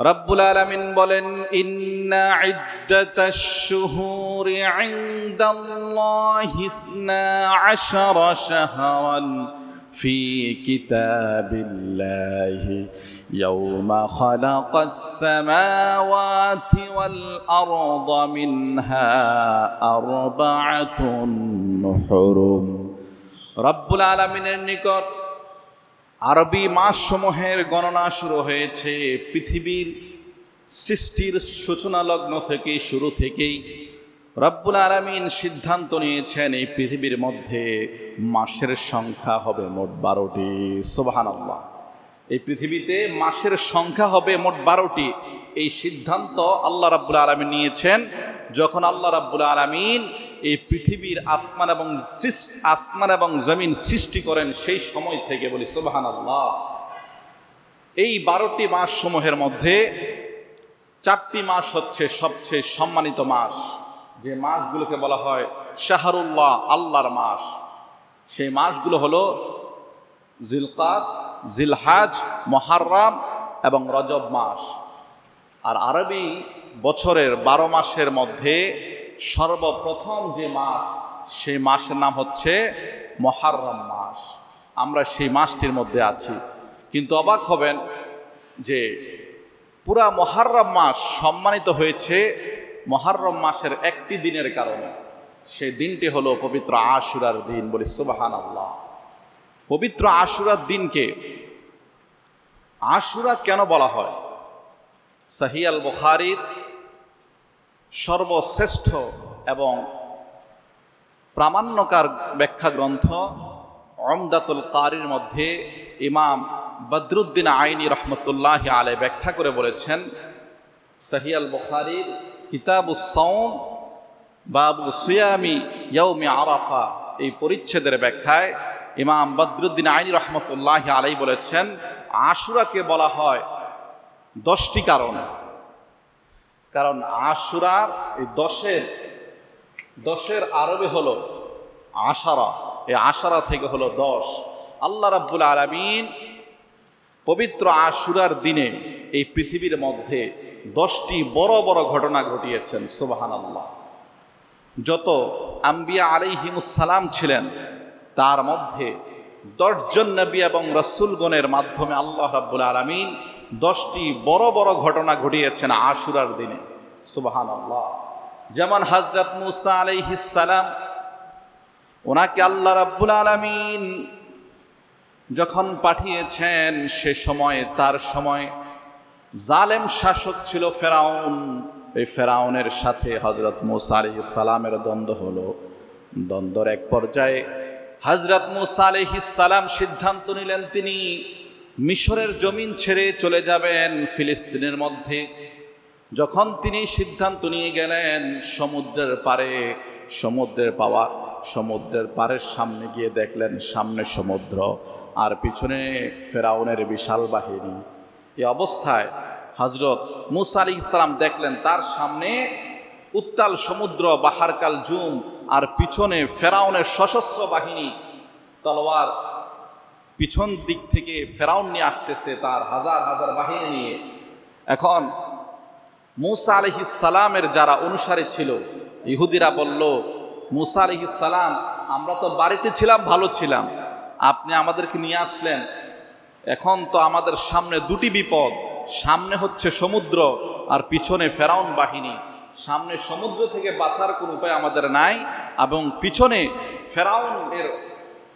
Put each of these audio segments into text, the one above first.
رب العالمين بولن إن عدة الشهور عند الله বলেন عشر شهرا في كتاب الله. يوم خلق السماوات والأرض منها أربعة حرم. رب العالمين النكر আরবি মাসসমূহের গণনা শুরু হয়েছে। পৃথিবীর সৃষ্টির সূচনা লগ্ন থেকে শুরু থেকেই রব্বুল আলমিন সিদ্ধান্ত নিয়েছেন, এই পৃথিবীর মধ্যে মাসের সংখ্যা হবে মোট বারোটি। সোবাহান এই পৃথিবীতে মাসের সংখ্যা হবে মোট বারোটি। এই সিদ্ধান্ত আল্লাহ রাব্বুল আলমিন নিয়েছেন। যখন আল্লাহ রাব্বুল আলমিন এই পৃথিবীর আসমান এবং আসমান এবং জমিন সৃষ্টি করেন সেই সময় থেকে বলি সোবাহান আল্লাহ এই বারোটি মাস সমূহের মধ্যে চারটি মাস হচ্ছে সবচেয়ে সম্মানিত মাস। যে মাসগুলোকে বলা হয় শাহরুল্লাহ, আল্লাহর মাস। সেই মাসগুলো হলো জিলকাত জিলহাজ, মহারম এবং রজব মাস। আর আরবি বছরের বারো মাসের মধ্যে সর্বপ্রথম যে মাস, সেই মাসের নাম হচ্ছে মহারম মাস। আমরা সেই মাসটির মধ্যে আছি। কিন্তু অবাক হবেন যে পুরা মহারম মাস সম্মানিত হয়েছে মহারম মাসের একটি দিনের কারণে। সেই দিনটি হলো পবিত্র আশুরার দিন বলি সুবাহান আল্লাহ পবিত্র আশুরার দিনকে আশুরা কেন বলা হয়? সাহিয়াল বুখারির সর্বশ্রেষ্ঠ এবং প্রামাণ্যকার ব্যাখ্যা গ্রন্থ অমদাতুল কারির মধ্যে ইমাম বদরুদ্দিন আইনি রহমতুল্লাহ আলে ব্যাখ্যা করে বলেছেন সাহিয়াল বুখারির কিতাবুসৌম বাবু সুয়ামি ইয়ৌমি আরাফা। এই পরিচ্ছেদের ব্যাখ্যায় ইমাম বদরুদ্দিন আইনি রহমতুল্লাহ আলাই বলেছেন, আশুরাকে বলা হয় দশটি কারণ। কারণ আশুরার এই দশের দশের আরবে হলো আশারা। এই আশারা থেকে হলো দশ। আল্লাহ রাব্বুল আলমিন পবিত্র আশুরার দিনে এই পৃথিবীর মধ্যে দশটি বড় বড় ঘটনা ঘটিয়েছেন সুবাহান আল্লাহ যত আম্বিয়া আলাইহিমুসালাম ছিলেন, তার মধ্যে দশজন নবী এবং রসুলগণের মাধ্যমে আল্লাহ রাব্বুল আলমিন দশটি বড় বড় ঘটনা ঘটিয়েছেন আশুরার দিনে। সুবাহান আল্লাহ যেমন হজরত মুসা আলাইহিসালাম ওনাকে আল্লাহ রাব্বুল আলমিন যখন পাঠিয়েছেন, সে সময়, তার সময় জালেম শাসক ছিল ফেরাউন। এই ফেরাউনের সাথে হজরত মুসা আলহিস সালামের দ্বন্দ্ব হলো। দ্বন্দ্বর এক পর্যায়ে হজরত মুসা আলহিস সালাম সিদ্ধান্ত নিলেন তিনি মিশরের জমিন ছেড়ে চলে যাবেন ফিলিস্তিনের মধ্যে। যখন তিনি সিদ্ধান্ত নিয়ে গেলেন, সমুদ্রের পারে সমুদ্রের পাওয়া, সমুদ্রের পাড়ের সামনে গিয়ে দেখলেন সামনে সমুদ্র, আর পিছনে ফেরাউনের বিশাল বাহিনী। এ অবস্থায় হজরত মুসা আলী ইসলাম দেখলেন, তার সামনে উত্তাল সমুদ্র, বাহারকাল জুম, আর পিছনে ফেরাউনের সশস্ত্র বাহিনী, তলোয়ার পিছন দিক থেকে ফেরাউন নিয়ে আসতেছে তার হাজার হাজার বাহিনী নিয়ে। এখন মুসা সালামের যারা অনুসারী ছিল, ইহুদিরা বলল, মুসা সালাম, আমরা তো বাড়িতে ছিলাম, ভালো ছিলাম। আপনি আমাদেরকে নিয়ে আসলেন। এখন তো আমাদের সামনে দুটি বিপদ। সামনে হচ্ছে সমুদ্র আর পিছনে ফেরাউন বাহিনী। সামনে সমুদ্র থেকে বাঁচার কোনো উপায় আমাদের নাই এবং পিছনে ফেরাউন এর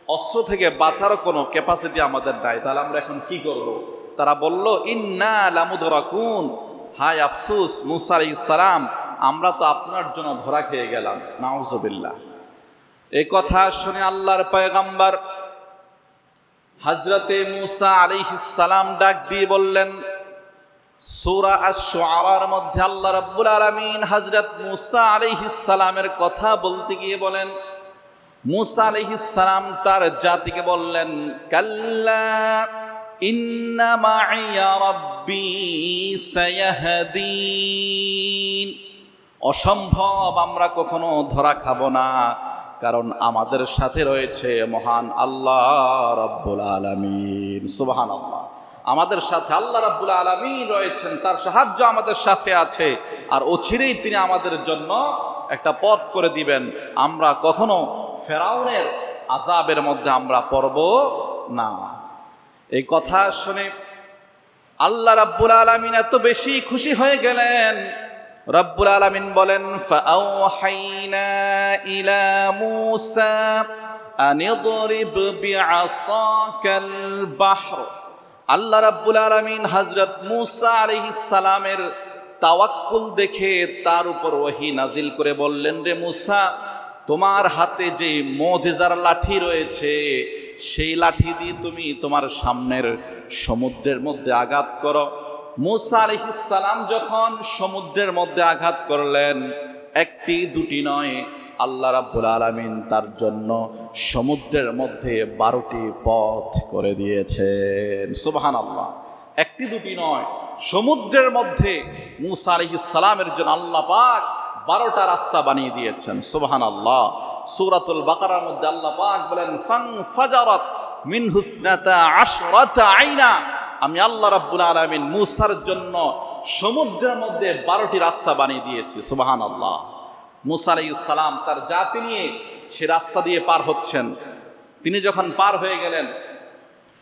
অস্ত্র থেকে বাঁচার কোনো ক্যাপাসিটি আমাদের নাই। তাহলে আমরা এখন কি করব। তারা বলল, ইন্না লামুদরাকুন। হায় আফসুস, মুসা সালাম, আমরা তো আপনার জন্য ধরা খেয়ে গেলাম। নাউজবিল্লা এই কথা শুনে আল্লাহর পয়গাম্বার হজরতে মুসা সালাম ডাক দিয়ে বললেন, সূরা আশ-শুআরার মধ্যে আল্লাহ রাব্বুল আলামিন হযরত মুসা সালামের কথা বলতে গিয়ে বলেন মুসা সালাম তার জাতিকে বললেন, কাল্লা অসম্ভব, আমরা কখনো ধরা খাব না, কারণ আমাদের সাথে রয়েছে মহান আল্লাহ রব্বুল আলামিন। সুবহানাল্লাহ। আমাদের সাথে আল্লাহ রাব্বুল আলমী রয়েছেন, তার সাহায্য আমাদের সাথে আছে, আর অচিরেই তিনি আমাদের জন্য একটা পথ করে দিবেন। আমরা কখনো ফেরাউনের আজাবের মধ্যে আমরা পড়ব না। এই কথা শুনে আল্লাহ রাব্বুল আলামিন এত বেশি খুশি হয়ে গেলেন। রব্বুল আলামিন বলেন ইলা মূসা আন বিআসাকাল আল্লাহ রাব্বুল আলামিন হযরত মূসা আলাইহিস সালামের তাওয়াক্কুল দেখে তার উপর ওহী নাজিল করে বললেন, রে মূসা তোমার হাতে যে মজেজার লাঠি রয়েছে, সেই লাঠি দিয়ে তুমি তোমার সামনের সমুদ্রের মধ্যে আঘাত করো। মুসা আলহিসাল্লাম যখন সমুদ্রের মধ্যে আঘাত করলেন, একটি দুটি নয়, আল্লাহ রাব্বুল আলামিন তার জন্য সমুদ্রের মধ্যে বারোটি পথ করে দিয়েছেন। সুবহান আল্লাহ একটি দুটি নয়, সমুদ্রের মধ্যে মুসা আলহিসাল্লামের জন্য আল্লাহ পাক বারোটা রাস্তা বানিয়ে দিয়েছেন সুবহান আল্লাহ সুরাতুল বাকারার মধ্যে আল্লাহ পাক বলেন ফাং ফাজারাত মিন হুসনাতা আশরাতা আইনা। আমি আল্লাহ রাব্বুল আলামিন মুসার জন্য সমুদ্রের মধ্যে বারোটি রাস্তা বানিয়ে দিয়েছি সুবহান আল্লাহ মুসা সালাম তার জাতি নিয়ে সে রাস্তা দিয়ে পার হচ্ছেন। তিনি যখন পার হয়ে গেলেন,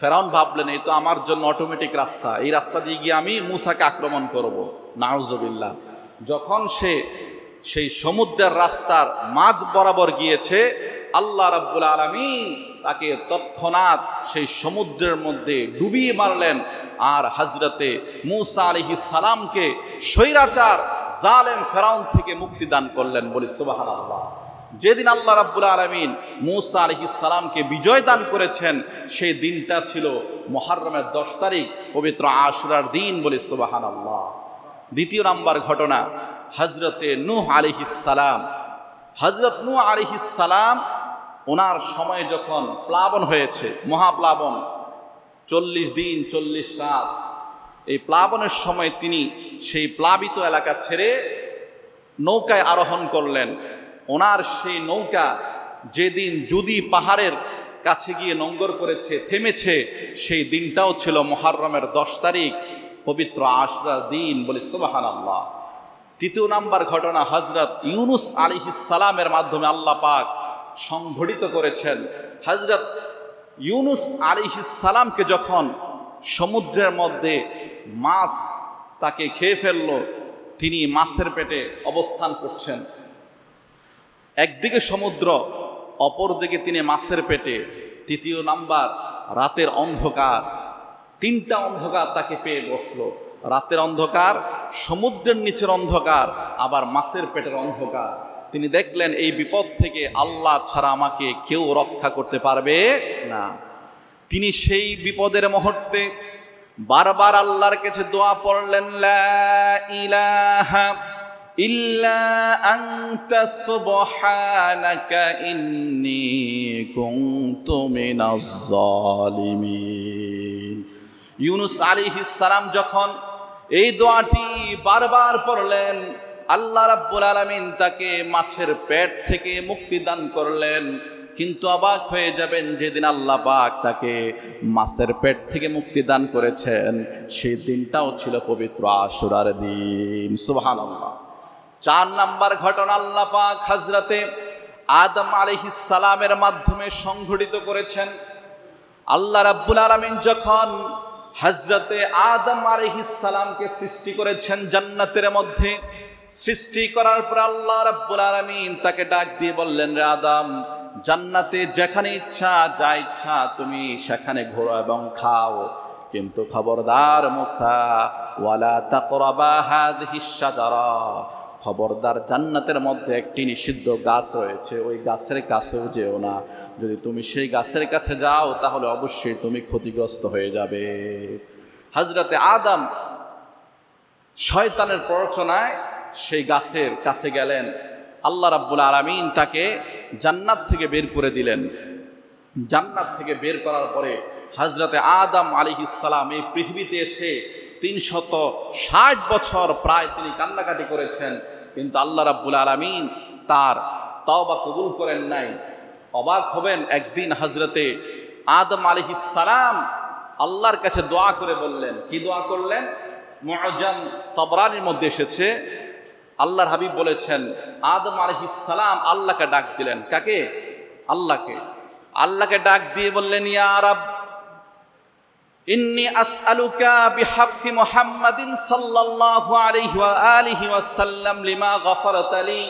ফেরাউন ভাবলেন, এই তো আমার জন্য অটোমেটিক রাস্তা। এই রাস্তা দিয়ে গিয়ে আমি মুসাকে আক্রমণ করব। নাউজবিল্লাহ। যখন সে সেই সমুদ্রের রাস্তার মাঝ বরাবর গিয়েছে, আল্লাহ রাব্বুল আলামিন তাকে তৎক্ষণাৎ সেই সমুদ্রের মধ্যে ডুবিয়ে মারলেন। আর হজরতে মুসা আলহি সালামকে স্বৈরাচার, জালেম ফেরাউন থেকে মুক্তি দান করলেন বলি সুবাহ আল্লাহ যেদিন আল্লাহ রাব্বুল আলমিন মুসা আলহি সালামকে বিজয় দান করেছেন, সেই দিনটা ছিল মহারমের দশ তারিখ, পবিত্র আশুরার দিন বলি সুবাহান আল্লাহ দ্বিতীয় নাম্বার ঘটনা হজরতে নূহ আলিহিসালাম হজরত নূহ আলিহিসালাম ওনার সময় যখন প্লাবন হয়েছে, মহাপ্লাবন, চল্লিশ দিন, চল্লিশ রাত, এই প্লাবনের সময় তিনি সেই প্লাবিত এলাকা ছেড়ে নৌকায় আরোহণ করলেন। ওনার সেই নৌকা যেদিন যদি পাহাড়ের কাছে গিয়ে নোঙ্গর করেছে, থেমেছে, সেই দিনটাও ছিল মহারমের দশ তারিখ, পবিত্র আশরা দিন বলে সুবাহান আল্লাহ তৃতীয় নাম্বার ঘটনা হজরত ইউনুস সালামের মাধ্যমে আল্লাহ পাক সংঘটিত করেছেন। হজরত ইউনুস সালামকে যখন সমুদ্রের মধ্যে মাছ তাকে খেয়ে ফেলল, তিনি মাছের পেটে অবস্থান করছেন। একদিকে সমুদ্র, অপরদিকে তিনি মাছের পেটে। তৃতীয় নাম্বার, রাতের অন্ধকার, তিনটা অন্ধকার তাকে পেয়ে বসল। রাতের অন্ধকার, সমুদ্রের নিচের অন্ধকার, আবার মাছের পেটের অন্ধকার। তিনি দেখলেন, এই বিপদ থেকে আল্লাহ ছাড়া আমাকে কেউ রক্ষা করতে পারবে না। তিনি সেই বিপদের মুহূর্তে বারবার আল্লাহর কাছে দোয়া পড়লেন ইউনুস আলাইহিস সালাম যখন এই দোয়াটি বারবার পড়লেন, আল্লাহ রাব্বুল আলামিন তাকে মাছের পেট থেকে মুক্তি দান করলেন। কিন্তু অবাক হয়ে যাবেন যেদিন আল্লাহ পাক তাকে মাছের পেট থেকে মুক্তি দান করেছেন, সেই দিনটাও ছিল পবিত্র আশুরার দিন। সুবহানাল্লাহ। চার নাম্বার ঘটনা আল্লাহ পাক হাজরাতে আদম সালামের মাধ্যমে সংঘটিত করেছেন। আল্লাহ রাব্বুল আলামিন যখন হজরতে আদম সালামকে সৃষ্টি করেছেন জান্নাতের মধ্যে। সৃষ্টি করার পর আল্লাহ রাব্বুল আলামিন তাকে ডাক দিয়ে বললেন, রে আদম, জান্নাতে যেখানে ইচ্ছা, যা ইচ্ছা তুমি সেখানে ঘোরো এবং খাও। কিন্তু খবরদার মুসা, ওয়ালা তাকরাবা হাযিহিস শাজারা। খবরদার জান্নাতের মধ্যে একটি নিষিদ্ধ গাছ রয়েছে, ওই গাছের কাছেও যেও না। যদি তুমি সেই গাছের কাছে যাও, তাহলে অবশ্যই তুমি ক্ষতিগ্রস্ত হয়ে যাবে। হাজরাতে আদম শয়তানের প্ররোচনায় সেই গাছের কাছে গেলেন। আল্লাহ রাব্বুল আরামিন তাকে জান্নাত থেকে বের করে দিলেন। জান্নাত থেকে বের করার পরে হজরতে আদম আলিহিসাল্লাম এই পৃথিবীতে এসে তিনশত ষাট বছর প্রায় তিনি কান্নাকাটি করেছেন। কিন্তু আল্লাহ রাব্বুল আলামিন তার তওবা কবুল করেন নাই। অবাক হবেন একদিন হজরতে আদম আলিহিসালাম আল্লাহর কাছে দোয়া করে বললেন, কি দোয়া করলেন? মুআজাম তবরানির মধ্যে এসেছে। আল্লাহর হাবিব বলেছেন, আদম সালাম আল্লাহকে ডাক দিলেন। কাকে? আল্লাহকে। আল্লাহকে ডাক দিয়ে বললেন, ইয়া রাব ইন্নি আসআলুকা বিহাক্কি মুহাম্মাদিন সাল্লাল্লাহু আলাইহি ওয়া আলিহি ওয়াসাল্লাম লিমা গফারতা লি।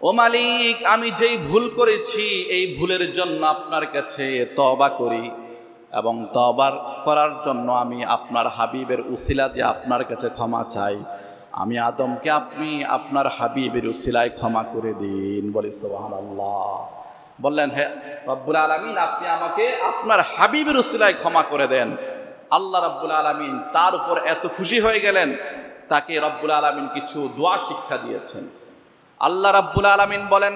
ও মালিক, আমি যেই ভুল করেছি, এই ভুলের জন্য আপনার কাছে তবা করি এবং তবার করার জন্য আমি আপনার হাবিবের উসিলা দিয়ে আপনার কাছে ক্ষমা চাই। আমি আদমকে আপনি আপনার হাবিবের উসিলায় ক্ষমা করে দিন, বলি সোহান বললেন, হে রব্বুল আলমিন, আপনি আমাকে আপনার হাবিবের উসিলায় ক্ষমা করে দেন। আল্লাহ রব্বুল আলমিন তার উপর এত খুশি হয়ে গেলেন, তাকে রব্বুল আলমিন কিছু দোয়া শিক্ষা দিয়েছেন। আল্লাহ রাব্বুল আলামিন বলেন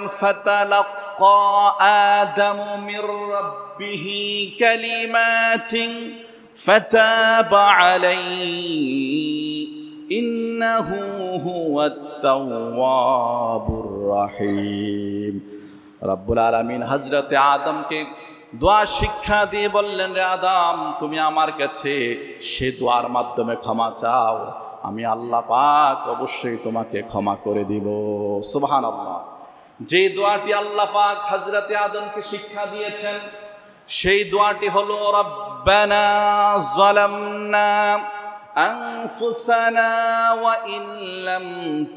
ইন্নাহু হুয়াত তাওয়াবুর রহিম। রাব্বুল আলামিন হযরতে আদমকে দোয়া শিক্ষা দিয়ে বললেন রে আদম তুমি আমার কাছে সে দোয়ার মাধ্যমে ক্ষমা চাও আমি আল্লাহ পাক অবশ্যই তোমাকে ক্ষমা করে দিব সুবহান আল্লাহ যে দোয়াটি আল্লাহ পাক হজরতে আদমকে শিক্ষা দিয়েছেন সেই দোয়াটি হলো রব্বানা জালামনা أنفسنا وإن لم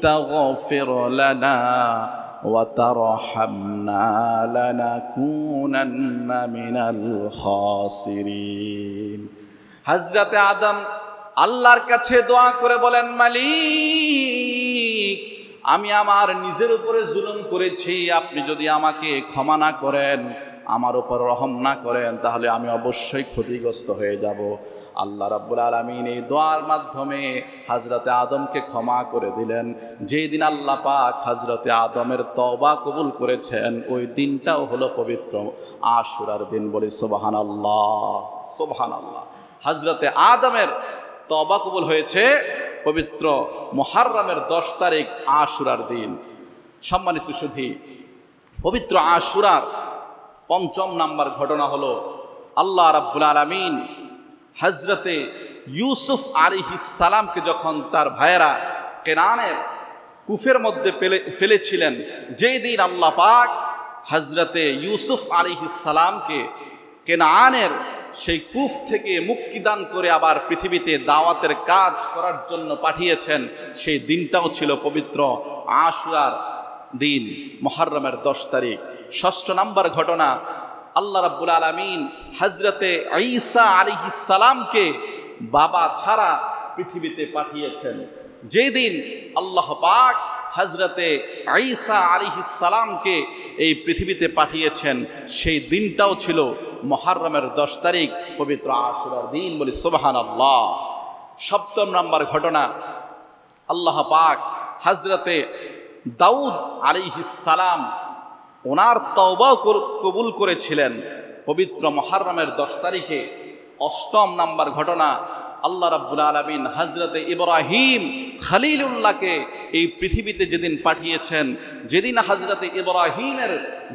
تغفر لنا وترحمنا لنكونن من الخاسرين হজরতে আদম আল্লাহর কাছে দোয়া করে বলেন মালিক আমি আমার নিজের উপরে জুলুম করেছি আপনি যদি আমাকে ক্ষমা না করেন আমার ওপর রহম না করেন, তাহলে আমি অবশ্যই ক্ষতিগ্রস্ত হয়ে যাব। আল্লাহ রাব্বুল আলমিন এই দোয়ার মাধ্যমে হাজরতে আদমকে ক্ষমা করে দিলেন। যেই দিন আল্লাহ পাক হাজরতে আদমের তবা কবুল করেছেন, ওই দিনটাও হলো পবিত্র আশুরার দিন বলি সোবাহান আল্লাহ সোবাহান আল্লাহ হাজরতে আদমের তবা কবুল হয়েছে পবিত্র মোহাররামের দশ তারিখ আশুরার দিন। সম্মানিত সুধী, পবিত্র আশুরার পঞ্চম নাম্বার ঘটনা হলো, আল্লাহ রাব্বুল আলমিন হজরতে ইউসুফ আলিহিস সালামকে যখন তার ভাইয়েরা কেনানের কুফের মধ্যে পেলে, ফেলেছিলেন, যেই দিন আল্লাহ পাক হজরতে ইউসুফ আলিহিস সালামকে কেনানের সেই কুফ থেকে মুক্তিদান করে আবার পৃথিবীতে দাওয়াতের কাজ করার জন্য পাঠিয়েছেন, সেই দিনটাও ছিল পবিত্র আশুরার দিন মহরমের দশ তারিখ। ষষ্ঠ নাম্বার ঘটনা, আল্লাহ রাব্বুল আলমিন হজরতে ঈসা আলিহিসালামকে বাবা ছাড়া পৃথিবীতে পাঠিয়েছেন। যেদিন আল্লাহ পাক হজরতে ঈসা আলিহিসালামকে এই পৃথিবীতে পাঠিয়েছেন, সেই দিনটাও ছিল মহারমের দশ তারিখ, পবিত্র আশুরার দিন বলি সোবাহান আল্লাহ সপ্তম নম্বর ঘটনা, আল্লাহ পাক হজরতে দাউদ আলিহিসালাম ওনার তওবাও কবুল করেছিলেন পবিত্র মহারমের দশ তারিখে। অষ্টম নাম্বার ঘটনা, আল্লাহ রাব্বুল আলমিন হজরতে ইব্রাহিম খালিলুল্লাহকে এই পৃথিবীতে যেদিন পাঠিয়েছেন, যেদিন হজরতে ইব্রাহিমের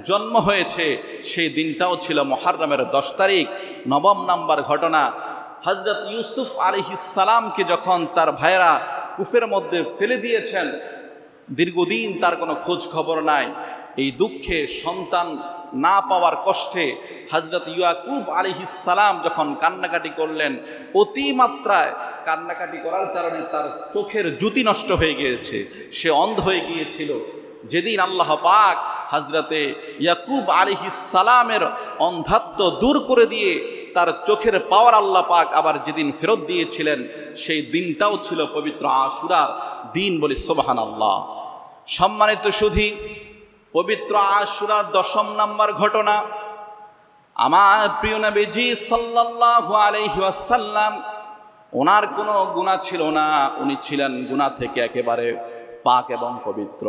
জন্ম হয়েছে, সেই দিনটাও ছিল মহারমের দশ তারিখ। নবম নাম্বার ঘটনা হজরত ইউসুফ আলিহিসালামকে যখন তার ভাইয়েরা কুফের মধ্যে ফেলে দিয়েছেন, দীর্ঘদিন তার কোনো খোঁজ খবর নাই। এই দুঃখে সন্তান না পাওয়ার কষ্টে হজরত ইয়াকুব আলিহিসালাম যখন কান্নাকাটি করলেন, অতিমাত্রায় কান্নাকাটি করার কারণে তার চোখের জ্যোতি নষ্ট হয়ে গিয়েছে, সে অন্ধ হয়ে গিয়েছিল। যেদিন আল্লাহ পাক হজরতে ইয়াকুব আলিহিসালামের অন্ধাত্ম দূর করে দিয়ে তার চোখের পাওয়ার আল্লাহ পাক আবার যেদিন ফেরত দিয়েছিলেন, সেই দিনটাও ছিল পবিত্র আশুরার দিন বলি সোবাহান আল্লাহ সম্মানিত সুধী পবিত্র আশুরার দশম নাম্বার ঘটনা। আমার প্রিয় নবীজি সাল্লাল্লাহু আলাইহি ওয়াসাল্লাম, ওনার কোনো গুণা ছিল না। উনি ছিলেন গুণা থেকে একেবারে পাক এবং পবিত্র।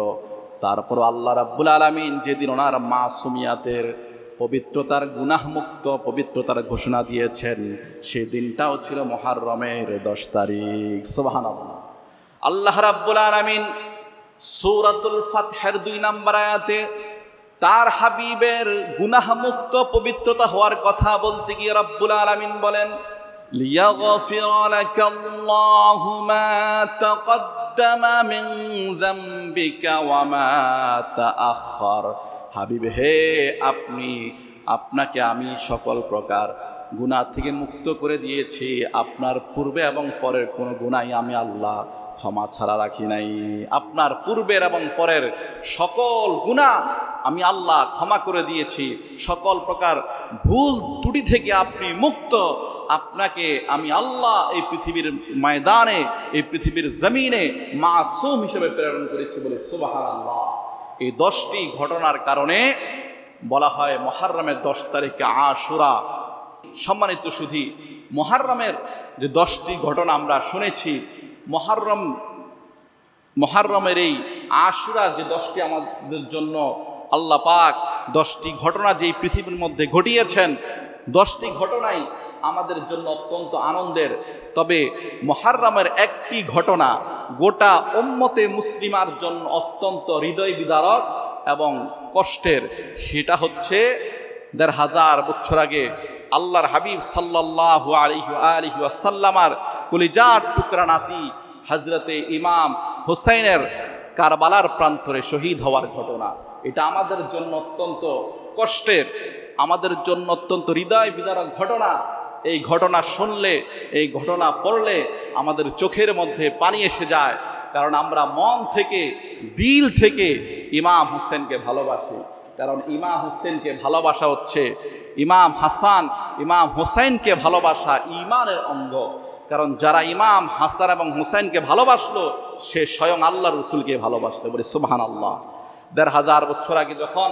তারপর আল্লাহ রাব্বুল আলামিন যেদিন ওনার মাসুমিয়াতের পবিত্রতার গুনাহমুক্ত পবিত্রতার ঘোষণা দিয়েছেন, সেই দিনটাও ছিল মহারমের দশ তারিখ। সোবাহান আল্লাহ রাব্বুল আলামিন সূরাতুল ফাতহের দুই নাম্বার আয়াতে তার হাবিবের গুনাহমুক্ত পবিত্রতা হওয়ার কথা বলতে গিয়ে রব্বুল আলামিন বলেন ليغفر لك الله ما تقدم من ذنبك وما تأخر হাবিব হে আপনি আপনাকে আমি সকল প্রকার গুনাহ থেকে মুক্ত করে দিয়েছি আপনার পূর্বে এবং পরের কোনো গুনাই আমি আল্লাহ ক্ষমা ছাড়া রাখি নাই। আপনার পূর্বের এবং পরের সকল গুনাহ আমি আল্লাহ ক্ষমা করে দিয়েছি। সকল প্রকার ভুল ত্রুটি থেকে আপনি মুক্ত। আপনাকে আমি আল্লাহ এই পৃথিবীর ময়দানে, এই পৃথিবীর জমিনে মাসুম হিসেবে প্রেরণ করেছি বলে আল্লাহ এই দশটি ঘটনার কারণে বলা হয় মহারমের দশ তারিখে আশুরা। সম্মানিত সুধী, মহারমের যে দশটি ঘটনা আমরা শুনেছি মহারম, মহারমের এই আশুরা যে দশটি আমাদের জন্য আল্লাহ পাক, দশটি ঘটনা যেই পৃথিবীর মধ্যে ঘটিয়েছেন, দশটি ঘটনাই আমাদের জন্য অত্যন্ত আনন্দের। তবে মহারমের একটি ঘটনা গোটা উম্মতে মুসলিমার জন্য অত্যন্ত হৃদয় বিদারক এবং কষ্টের, সেটা হচ্ছে দেড় হাজার বছর আগে আল্লাহর হাবিব সাল্লাহ আলিহু আলিহু আসাল্লামার কলিজার টুকরা নাতি হজরতে ইমাম হুসাইনের কারবালার প্রান্তরে শহীদ হওয়ার ঘটনা। এটা আমাদের জন্য অত্যন্ত কষ্টের, আমাদের জন্য অত্যন্ত হৃদয় বিদারক ঘটনা। এই ঘটনা শুনলে, এই ঘটনা পড়লে আমাদের চোখের মধ্যে পানি এসে যায়। কারণ আমরা মন থেকে, দিল থেকে ইমাম হোসেনকে ভালোবাসি। কারণ ইমাম হোসেনকে ভালোবাসা হচ্ছে ইমাম হাসান, ইমাম হোসেনকে ভালোবাসা ইমানের অঙ্গ। কারণ যারা ইমাম হাসান এবং হুসাইনকে ভালোবাসলো, সে স্বয়ং আল্লাহ রসুলকে ভালোবাসলো। বলে সুবহান আল্লাহ দেড় হাজার বছর আগে যখন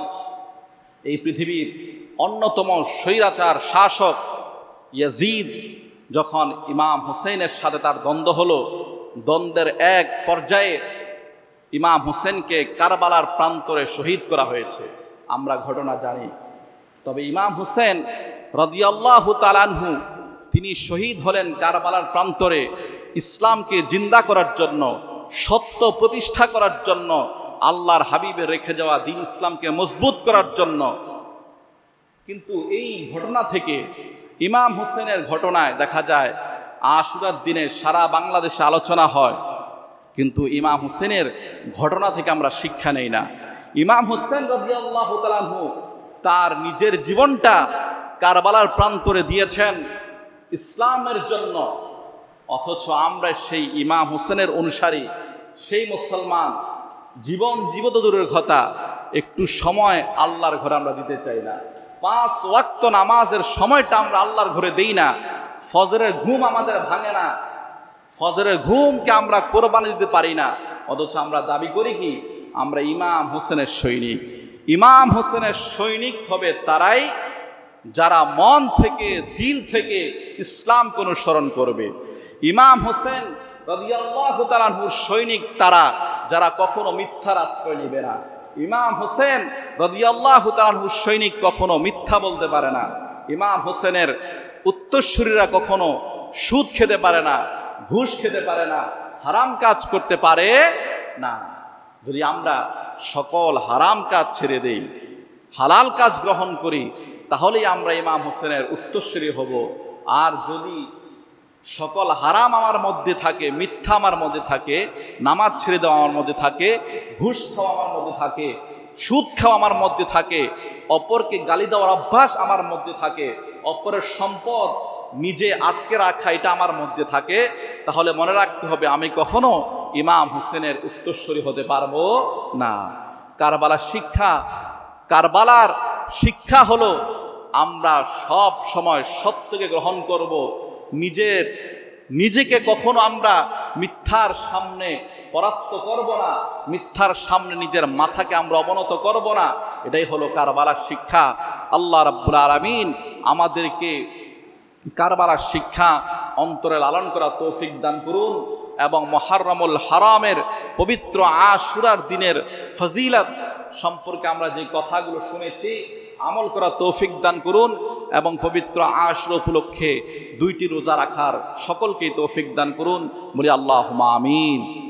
এই পৃথিবীর অন্যতম স্বৈরাচার শাসক ইয়াজিদ যখন ইমাম হুসেনের সাথে তার দ্বন্দ্ব হলো, দ্বন্দ্বের এক পর্যায়ে ইমাম হুসেনকে কারবালার প্রান্তরে শহীদ করা হয়েছে। আমরা ঘটনা জানি। তবে ইমাম হুসেন রদিয়াল্লাহ তালানহু তিনি শহীদ হলেন কারবালার প্রান্তরে ইসলামকে জিন্দা করার জন্য, সত্য প্রতিষ্ঠা করার জন্য, আল্লাহর হাবিবে রেখে যাওয়া দিন ইসলামকে মজবুত করার জন্য। কিন্তু এই ঘটনা থেকে ইমাম হোসেনের ঘটনায় দেখা যায়, আশুরার দিনে সারা বাংলাদেশে আলোচনা হয়। কিন্তু ইমাম হোসেনের ঘটনা থেকে আমরা শিক্ষা নেই না। ইমাম হোসেন রবিআল্লাহ তার নিজের জীবনটা কারবালার প্রান্তরে দিয়েছেন। ইসলামের জন্য, অথচ আমরা সেই ইমাম হোসেনের অনুসারী, সেই মুসলমান, জীবন জীবত দূরের কথা, একটু সময় আল্লাহর ঘরে আমরা দিতে চাই না। পাঁচ ওয়াক্ত নামাজের সময়টা আমরা আল্লাহর ঘরে দেই না। ফজরের ঘুম আমাদের ভাঙে না। ফজরের ঘুমকে আমরা কোরবানি দিতে পারি না। অথচ আমরা দাবি করি কি? আমরা ইমাম হোসেনের সৈনিক। ইমাম হোসেনের সৈনিক হবে তারাই যারা মন থেকে, দিল থেকে ইসলামকে অনুসরণ করবে। ইমাম হোসেন রাদিয়াল্লাহু তাআলাহুর সৈনিক তারা, যারা কখনো মিথ্যার আশ্রয় নেবে না। ইমাম হোসেন রদিয়াল্লাহ তালাহুর সৈনিক কখনো মিথ্যা বলতে পারে না। ইমাম হোসেনের উত্তরসূরিরা কখনো সুদ খেতে পারে না, ঘুষ খেতে পারে না, হারাম কাজ করতে পারে না। যদি আমরা সকল হারাম কাজ ছেড়ে দেই, হালাল কাজ গ্রহণ করি তাহলেই আমরা ইমাম হোসেনের উত্তরসূরি হব। আর যদি সকল হারাম আমার মধ্যে থাকে, মিথ্যা আমার মধ্যে থাকে, নামাজ ছেড়ে দেওয়া আমার মধ্যে থাকে, ঘুষ খাওয়া আমার মধ্যে থাকে, সুদ খাওয়া আমার মধ্যে থাকে, অপরকে গালি দেওয়ার অভ্যাস আমার মধ্যে থাকে, অপরের সম্পদ নিজে আটকে রাখা এটা আমার মধ্যে থাকে, তাহলে মনে রাখতে হবে আমি কখনো ইমাম হোসেনের উত্তরস্বরী হতে পারব না। কারবালার শিক্ষা কারবালার শিক্ষা হলো আমরা সব সময় সত্যকে গ্রহণ করব। নিজের, নিজেকে কখনো আমরা মিথ্যার সামনে পরাস্ত করব না। মিথ্যার সামনে নিজের মাথাকে আমরা অবনত করব না। এটাই হলো কারবালার শিক্ষা। আল্লাহ রাব্বুল আলামিন আমাদেরকে কারবালার শিক্ষা অন্তরে লালন করা তৌফিক দান করুন এবং মহারমুল হারামের পবিত্র আশুরার দিনের ফজিলত সম্পর্কে আমরা যে কথাগুলো শুনেছি আমল করা তৌফিক দান করুন এবং পবিত্র আশ্র উপলক্ষে দুইটি রোজা রাখার সকলকে তৌফিক দান করুন। বলি আল্লাহ আমিন।